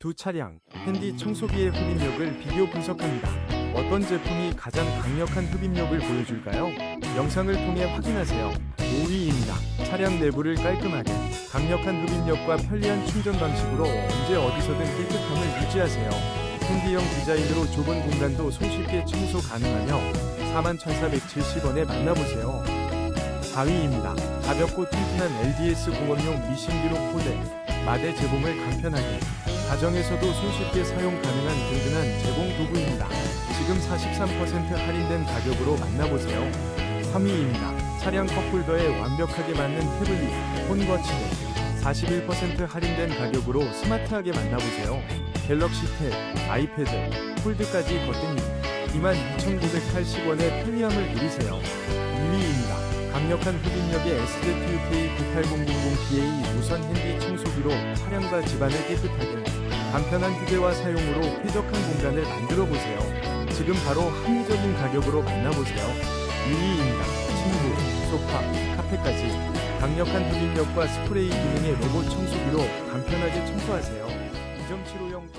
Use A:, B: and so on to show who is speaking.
A: 두 차량, 핸디 청소기의 흡입력을 비교 분석합니다. 어떤 제품이 가장 강력한 흡입력을 보여줄까요? 영상을 통해 확인하세요. 5위입니다. 차량 내부를 깔끔하게, 강력한 흡입력과 편리한 충전 방식으로 언제 어디서든 깨끗함을 유지하세요. 핸디형 디자인으로 좁은 공간도 손쉽게 청소 가능하며 41,470원에 만나보세요. 4위입니다. 가볍고 튼튼한 LDS 공업용 미신기록 포대, 마대 제봉을 간편하게, 가정에서도 손쉽게 사용 가능한 든든한 제공 도구입니다. 지금 43% 할인된 가격으로 만나보세요. 3위입니다. 차량 컵홀더에 완벽하게 맞는 태블릿, 폰 거치대, 41% 할인된 가격으로 스마트하게 만나보세요. 갤럭시 탭, 아이패드, 폴드까지 거뜬히 22,980원의 편리함을 누리세요. 2위입니다. 강력한 흡입력의 SZUK98000PA 무선 핸디 청소기로 차량과 집안을 깨끗하게 간편한 휴대와 사용으로 쾌적한 공간을 만들어 보세요. 지금 바로 합리적인 가격으로 만나보세요. 2위입니다. 침구, 소파, 카페까지 강력한 흡입력과 스프레이 기능의 로봇 청소기로 간편하게 청소하세요. 2.75형